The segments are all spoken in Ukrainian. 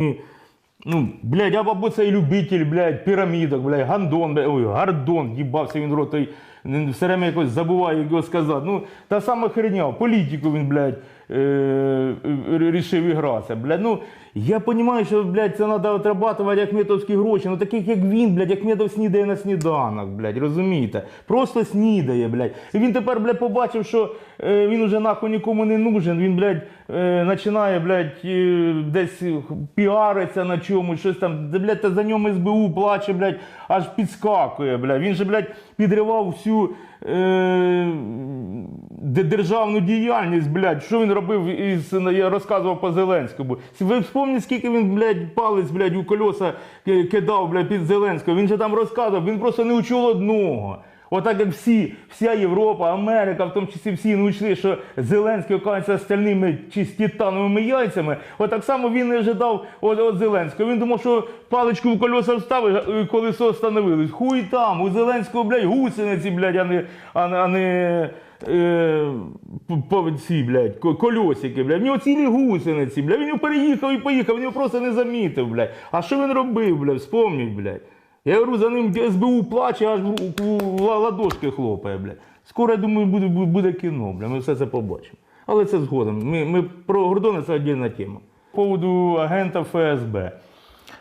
Ну, блядь, а бабуся і любитель, блядь, пірамідок, блядь, гандон, блядь, ой, гардон, їбався він в рот, той м, все время якось забуває його сказати. Ну, та сама херня, політику він, блядь, е, е, рішив ігратися, блядь. Ну, я розумію, що, блядь, це треба отрабатувати ахметовські гроші, ну таких як він, блядь, Ахметов снідає на сніданок, блядь, розумієте? Просто снідає, блядь. І він тепер, блядь, побачив, що е, він уже нахуй нікому не нужен, він, блядь, е, починає, блядь, е, десь піариться на чомусь, щось там, блядь, та за ньому СБУ плаче, блядь, аж підскакує, блядь. Він же, блядь, підривав всю е, державну діяльність, блядь. Що він робив із, я розказував по Зеленському. Ви вспомніть, скільки він, блядь, палець, блядь, у кольоса кидав, блядь, під Зеленського. Він же там розказував, він просто не учув одного. Отак як всі, вся Європа, Америка, в тому числі всі учли, що Зеленський окажеться стальними чи з титановими яйцями. Отак само він не ожидав от, от Зеленського. Він думав, що паличку в колеса вставив, і колесо встановилось. Хуй там, у Зеленського, блядь, гусениці, блядь, а не, а а не е, ці, блядь, кольосики, блядь. В нього цілі гусениці, блядь. Він переїхав і поїхав, він його просто не замітив, блядь. А що він робив, блядь, вспомніть, блядь. Я говорю, за ним СБУ плаче, аж в- ладошки хлопає, блядь. Скоро, я думаю, буде, буде- кіно, блядь. Ми все це побачимо. Але це згодом. Ми, ми про Гордона це віддільна тема. По поводу агента ФСБ.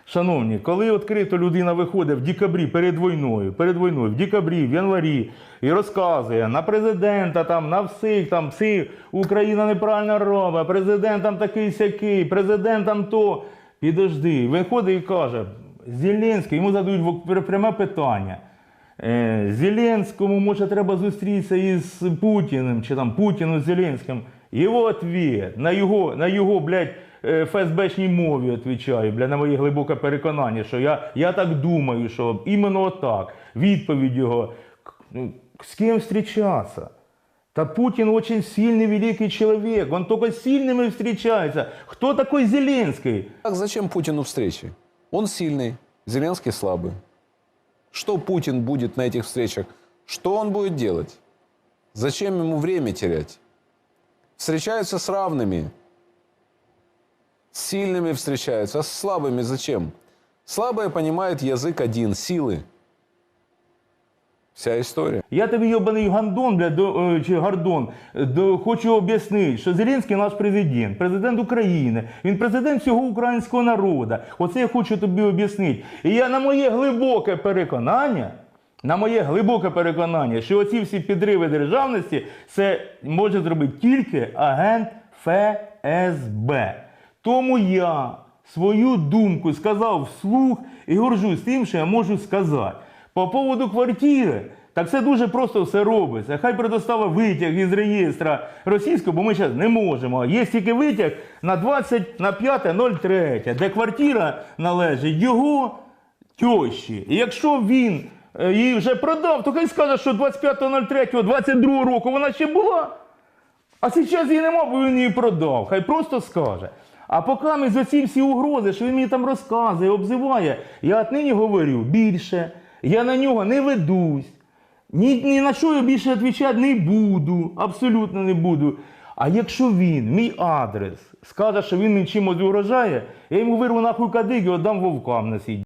Шановні, коли відкрито людина виходить в декабрі перед війною, перед війною, в декабрі, в январі і розказує на президента, там, на всіх, там, всі, Україна неправильно робить, президент там такий сякий, президент там то. Підожди, виходить і каже, Зеленський, йому задають пряме питання. Е, Зеленському, може, треба зустрітися із Путіним, чи там Путіну з Зеленським. Його відповідь на його, на його, блядь, е, ФСБшній мові відповідаю, бля, на моє глибоке переконання, що я, я так думаю, що іменно так. Відповідь його, ну, з ким зустрічатися? Та Путин очень сильный, великий человек. Он только с сильными встречается. Кто такой Зеленский? Так зачем Путину встречи? Он сильный, Зеленский слабый. Что Путин будет на этих встречах? Что он будет делать? Зачем ему время терять? Встречаются с равными. С сильными встречаются, а с слабыми зачем? Слабые понимают язык один, силы. Вся история. Я тобі йобаний гандон, бля, до, е, чи гардон, е, до, хочу об'яснити, що Зеленський наш президент, президент України, він президент всього українського народу. Оце я хочу тобі об'яснити. І я на моє глибоке переконання, на моє глибоке переконання, що оці всі підриви державності це може зробити тільки агент ФСБ. Тому я свою думку сказав вслух і горжусь тим, що я можу сказати. По поводу квартири, так це дуже просто все робиться. Хай предоставить витяг із реєстра російського, бо ми зараз не можемо. Є тільки витяг на 20 на 5.03, де квартира належить його тьощі. І якщо він е, її вже продав, то хай скаже, що 25.03, 22 року вона ще була. А зараз її нема, бо він її продав. Хай просто скаже. А поки ми за ці всі угрози, що він мені там розказує, обзиває, я отнині говорю більше. Я на нього не ведусь. Ні, ні на що я більше відповідати не буду. Абсолютно не буду. А якщо він, мій адрес, скаже, що він мені чимось угрожає, я йому вирву нахуй кадик і віддам вовкам на сій